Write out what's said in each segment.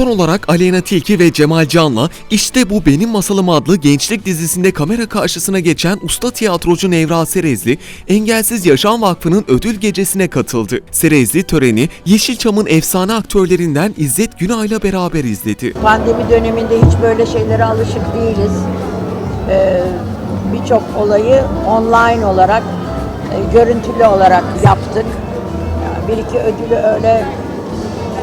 Son olarak Aleyna Tilki ve Cemal Can'la İşte Bu Benim Masalım adlı gençlik dizisinde kamera karşısına geçen usta tiyatrocu Nevra Serezli, Engelsiz Yaşam Vakfı'nın ödül gecesine katıldı. Serezli töreni Yeşilçam'ın efsane aktörlerinden İzzet Günay'la beraber izledi. Pandemi döneminde hiç böyle şeylere alışık değiliz. Ee, Birçok olayı online olarak, e, görüntülü olarak yaptık. Bir iki ödülü öyle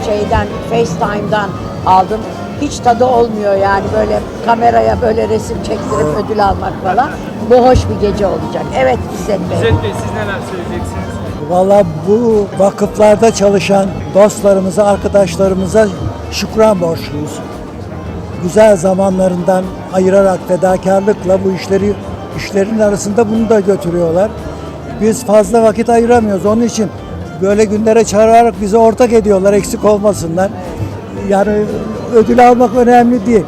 şeyden, FaceTime'dan aldım. Hiç tadı olmuyor yani böyle kameraya böyle resim çektirip ödül almak falan. Bu hoş bir gece olacak. Evet İzzet Bey. İzzet Bey siz neler söyleyeceksiniz? Valla bu vakıflarda çalışan dostlarımıza, arkadaşlarımıza şükran borçluyuz. Güzel zamanlarından ayırarak fedakarlıkla bu işleri işlerin arasında bunu da götürüyorlar. Biz fazla vakit ayıramıyoruz. Onun için böyle günlere çağırarak bizi ortak ediyorlar eksik olmasınlar. Yani ödül almak önemli değil.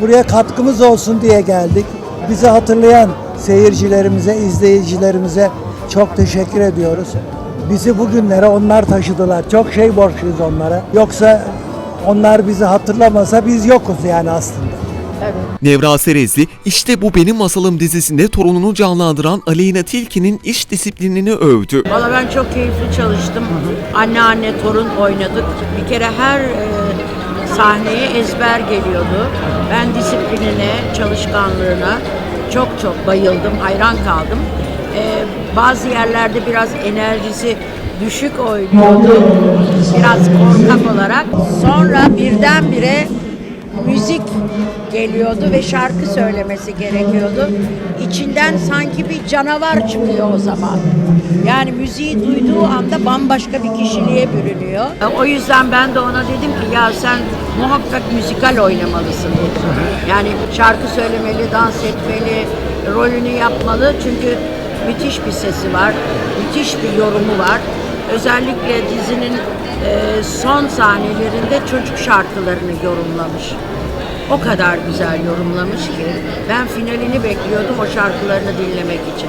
Buraya katkımız olsun diye geldik. Bizi hatırlayan seyircilerimize, izleyicilerimize çok teşekkür ediyoruz. Bizi bugünlere onlar taşıdılar. Çok şey borçluyuz onlara. Yoksa onlar bizi hatırlamasa biz yokuz yani aslında. Nevra Serezli, İşte Bu Benim Masalım dizisinde torununu canlandıran Aleyna Tilki'nin iş disiplinini övdü. Valla ben çok keyifli çalıştım. Anne anne torun oynadık. Bir kere her e, sahneye ezber geliyordu. Ben disiplinine, çalışkanlığına çok çok bayıldım, hayran kaldım. E, bazı yerlerde biraz enerjisi düşük oynuyordu. Biraz korkak olarak. Sonra birdenbire müzik geliyordu ve şarkı söylemesi gerekiyordu. İçinden sanki bir canavar çıkıyor o zaman. Yani müziği duyduğu anda bambaşka bir kişiliğe bürünüyor. O yüzden ben de ona dedim ki ya sen muhakkak müzikal oynamalısın dedim. Yani şarkı söylemeli, dans etmeli, rolünü yapmalı çünkü müthiş bir sesi var, müthiş bir yorumu var. Özellikle dizinin e, son sahnelerinde çocuk şarkılarını yorumlamış. O kadar güzel yorumlamış ki ben finalini bekliyordum o şarkılarını dinlemek için.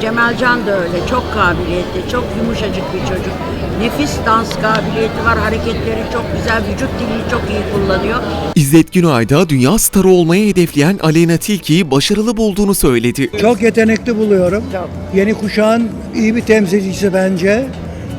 Cemal Can da öyle çok kabiliyetli, çok yumuşacık bir çocuk. Nefis dans kabiliyeti var, hareketleri çok güzel, vücut dilini çok iyi kullanıyor. İzzet Günay da dünya starı olmayı hedefleyen Aleyna Tilki'yi başarılı bulduğunu söyledi. Çok yetenekli buluyorum. Çok. Yeni kuşağın iyi bir temsilcisi bence.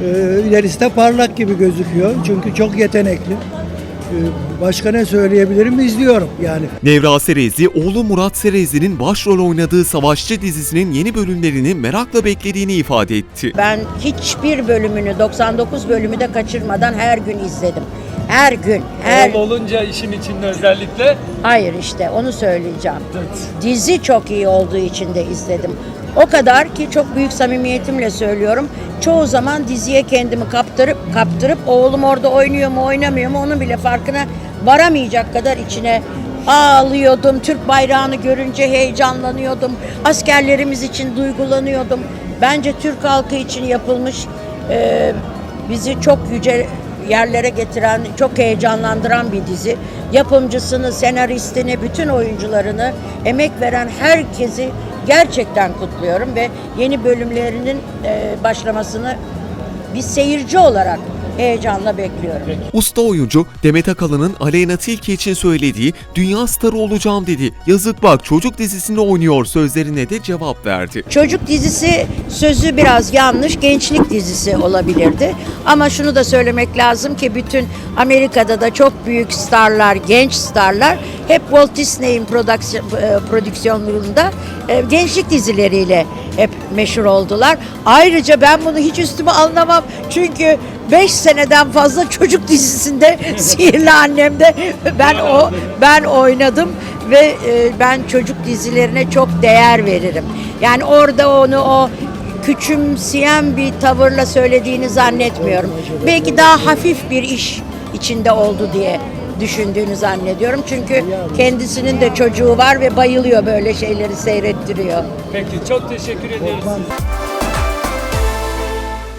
Ee, ilerisi de parlak gibi gözüküyor. Çünkü çok yetenekli. Ee, başka ne söyleyebilirim izliyorum yani. Nevra Serezli, oğlu Murat Serezli'nin başrol oynadığı Savaşçı dizisinin yeni bölümlerini merakla beklediğini ifade etti. Ben hiçbir bölümünü, 99 bölümü de kaçırmadan her gün izledim. Her gün, her... Oğul olunca işin içinde özellikle Hayır işte onu söyleyeceğim. Dizi çok iyi olduğu için de izledim. O kadar ki çok büyük samimiyetimle söylüyorum. Çoğu zaman diziye kendimi kaptırıp kaptırıp oğlum orada oynuyor mu oynamıyor mu onun bile farkına varamayacak kadar içine ağlıyordum. Türk bayrağını görünce heyecanlanıyordum. Askerlerimiz için duygulanıyordum. Bence Türk halkı için yapılmış e, bizi çok yüce yerlere getiren, çok heyecanlandıran bir dizi. Yapımcısını, senaristini, bütün oyuncularını, emek veren herkesi gerçekten kutluyorum ve yeni bölümlerinin e, başlamasını bir seyirci olarak heyecanla bekliyorum. Usta oyuncu Demet Akalın'ın Aleyna Tilki için söylediği dünya starı olacağım dedi. Yazık bak çocuk dizisinde oynuyor sözlerine de cevap verdi. Çocuk dizisi sözü biraz yanlış, gençlik dizisi olabilirdi. Ama şunu da söylemek lazım ki bütün Amerika'da da çok büyük starlar, genç starlar hep Walt Disney'in prodüksiyon, e, prodüksiyonluğunda e, gençlik dizileriyle hep meşhur oldular. Ayrıca ben bunu hiç üstüme anlamam. Çünkü 5 seneden fazla çocuk dizisinde Sihirli Annem'de ben o ben oynadım ve e, ben çocuk dizilerine çok değer veririm. Yani orada onu o küçümseyen bir tavırla söylediğini zannetmiyorum. Belki daha hafif bir iş içinde oldu diye düşündüğünü zannediyorum. Çünkü kendisinin de çocuğu var ve bayılıyor böyle şeyleri seyrettiriyor. peki çok teşekkür ediyoruz.